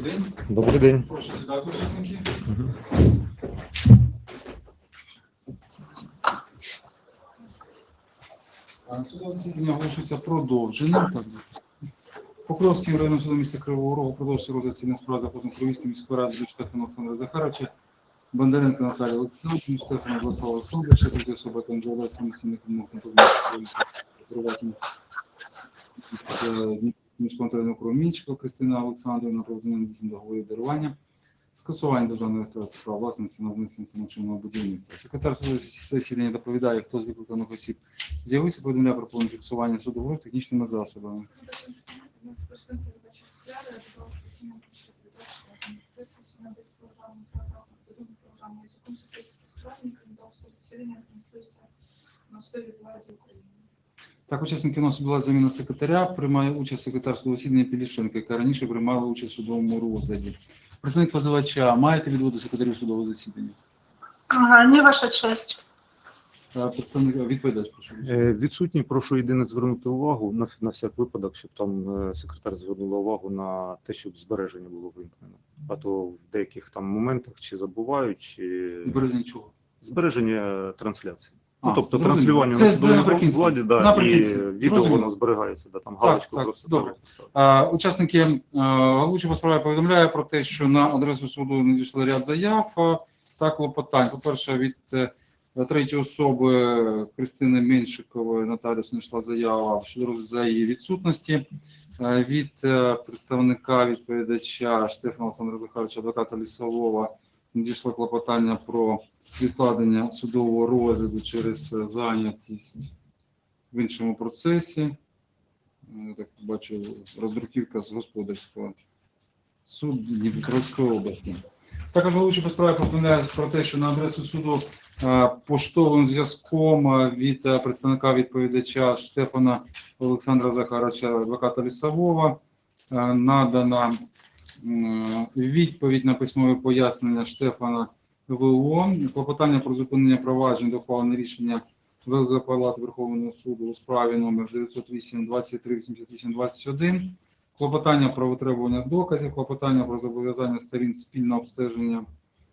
Добрий день. Добрий день. Прошу сідати, учасники. А, Судове засідання оголошується продовженим. Покровським районним судом міста Кривого Рогу продовжується розгляд цільних справ за позовом Кривійської міської ради до Штефана Олександра Захаровича, Бондаренко Наталія Олександровна, Штефана Владислава Олександровича, третя особа, яка не завдає самостійних вимог на приватні міжконтрольного округу Мінчика Кристина Олександрівна про визнання дійсно договорів дарування, скасування державної реєстрації права власності на внесення самочинного будівництва. Секретар засідання доповідає, хто з викликаних осіб з'явився, повідомляє про повне фіксування судового з технічними засобами. Так, учасники у нас була заміна секретаря, приймає участь секретар засідання Пілішенко, яка раніше приймала участь у судовому розгляді. Представник позивача, маєте відводи секретарів судового засідання? Ага, Ні, ваша честь. Е, Представник відповідач, прошу. Е, Відсутні, прошу єдине звернути увагу на, на всяк випадок, щоб там е, секретар звернула увагу на те, щоб збереження було вимкнено. А то в деяких там моментах чи забувають, чи Збереження чого? збереження трансляції. Ну, тобто зрозуміло. транслювання Це- на це наприкінці. владі, да, і відео Зрозуміло. воно зберігається, да, там галочку так, просто добре. треба поставити. Е, Учасники е, головуючий повідомляє про те, що на адресу суду надійшли ряд заяв е, та клопотань. По-перше, від е, третьої особи Кристини Меншикової Наталіус надійшла заява щодо за її відсутності. Від представника відповідача Штефана Олександра Захаровича, адвоката Лісового, надійшло клопотання про відкладення судового розгляду через е, зайнятість в іншому процесі. Я так бачу, роздруківка з господарського суду Дніпропетровської області. Також головуючий по справі повідомляє про те, що на адресу суду е, поштовим зв'язком е, від е, представника відповідача Штефана Олександра Захаровича, адвоката Лісового, е, надана відповідь на письмове пояснення Штефана ВО, клопотання про зупинення проваджень до ухвалення рішення ВЛГ Палати Верховного суду у справі номер 908 23 88 21 клопотання про витребування доказів, клопотання про зобов'язання сторін спільного обстеження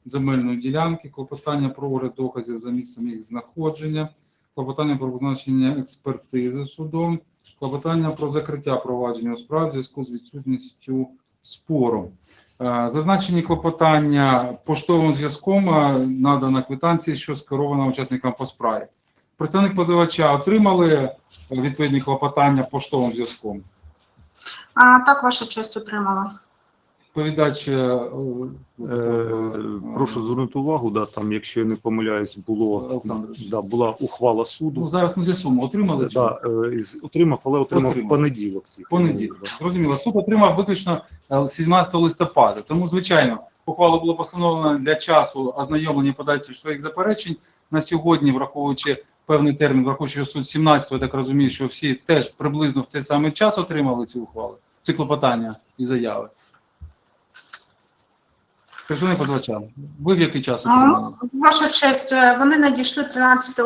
земельної ділянки, клопотання про огляд доказів за місцем їх знаходження, клопотання про визначення експертизи судом, клопотання про закриття провадження у справі в зв'язку з відсутністю спору. Е, Зазначені клопотання поштовим зв'язком е, надана квитанція, що скерована учасникам по справі. Представник позивача отримали відповідні клопотання поштовим зв'язком. А, так, ваша честь отримала. Відповідач. е, Е, Прошу звернути увагу, да, там, якщо я не помиляюсь, було да, була ухвала Ну, суду. зараз ми з'ясуємо, отримали чи Да, е, отримав, але отримав Отримав. в понеділок. понеділок. Зрозуміло, суд отримав виключно е, 17 листопада. Тому, звичайно, ухвала було постановлено для часу ознайомлення подачі своїх заперечень на сьогодні, враховуючи певний термін, враховуючи, суд 17, я так розумію, що всі теж приблизно в цей самий час отримали цю ухвалу, ці клопотання і заяви. Представник позивача, ви в який час отримали? Ваша честь, е, вони надійшли 13 е,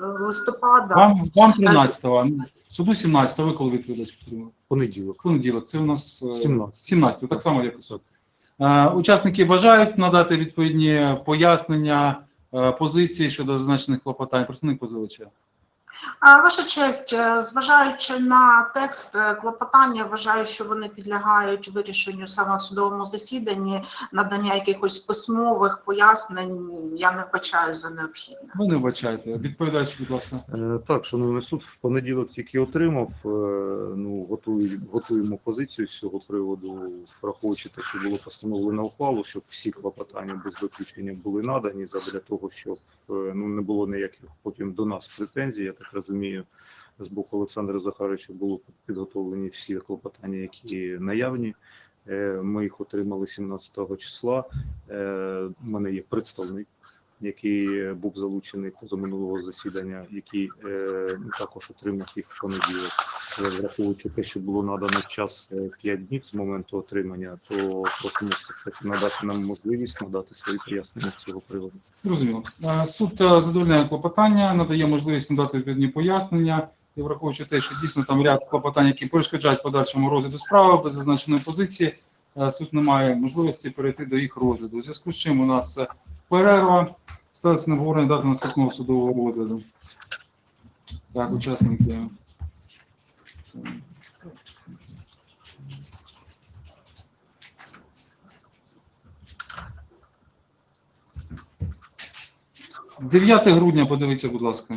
листопада. Вам, вам 13-го, суду 17, а ви коли відповідач отримали? Понеділок. Понеділок, це у нас е, 17. 17, так само, як і суд. Е, Учасники бажають надати відповідні пояснення, е, позиції щодо зазначених клопотань. Представник позивача. А, ваша честь, е, зважаючи на текст е, клопотання, вважаю, що вони підлягають вирішенню саме в судовому засіданні. Надання якихось письмових пояснень я не вбачаю за необхідне. Ви не вбачаєте. Відповідач, будь ласка. Е, Так, шановний суд, в понеділок тільки отримав. Ну, готую, готуємо позицію з цього приводу, враховуючи те, що було постановлено ухвалу, щоб всі клопотання без виключення були надані, задля того, щоб ну, не було ніяких потім до нас претензій, я так розумію. З боку Олександра Захаровича було підготовлені всі клопотання, які наявні. Е, Ми їх отримали 17 числа. Е, У мене є представник який був залучений позаминулого засідання, який е, також отримав їх в понеділок. Е, Враховуючи те, що було надано час 5 днів з моменту отримання, то просимо все-таки надати нам можливість надати свої пояснення цього приводу. Зрозуміло. Е, Суд е, задовольняє клопотання, надає можливість надати відповідні пояснення. І враховуючи те, що дійсно там ряд клопотань, які перешкоджають подальшому розгляду справи без зазначеної позиції, е, суд не має можливості перейти до їх розгляду. У зв'язку з чим у нас е, перерва, ставиться на обговорення дати наступного судового розгляду. Так, учасники. Дев'яте грудня, подивіться, будь ласка.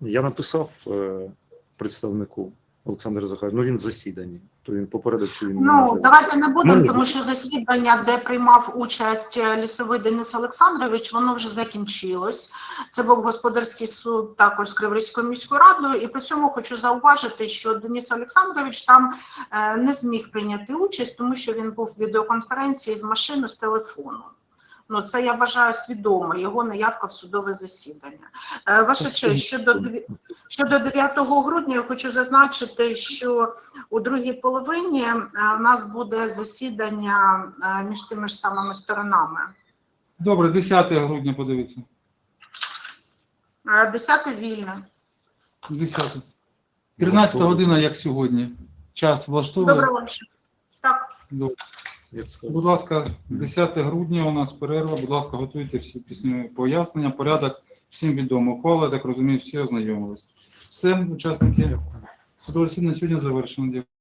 Я написав е, представнику Олександру Захаровичу, ну він в засіданні, то він попередив, що він не Ну, може. давайте не будемо, тому що засідання, де приймав участь е, лісовий Денис Олександрович, воно вже закінчилось. Це був господарський суд також з Криворізькою міською радою. І при цьому хочу зауважити, що Денис Олександрович там е, не зміг прийняти участь, тому що він був в відеоконференції з машини з телефону. Ну, це я вважаю свідомо, його неявка в судове засідання. Е, Ваша честь, щодо щодо 9 грудня, я хочу зазначити, що у другій половині е, у нас буде засідання е, між тими ж самими сторонами. Добре, 10 грудня подивіться. Е, 10 вільне. 10. 13 година, як сьогодні. Час влаштовує. Доброго вечора. Так. Добре. Будь ласка, 10 грудня у нас перерва. Будь ласка, готуйте всі пісні пояснення. Порядок всім відомо. Ухвала, я так розумію, всі ознайомились. Все, учасники судового засідання сьогодні завершено. Дякую.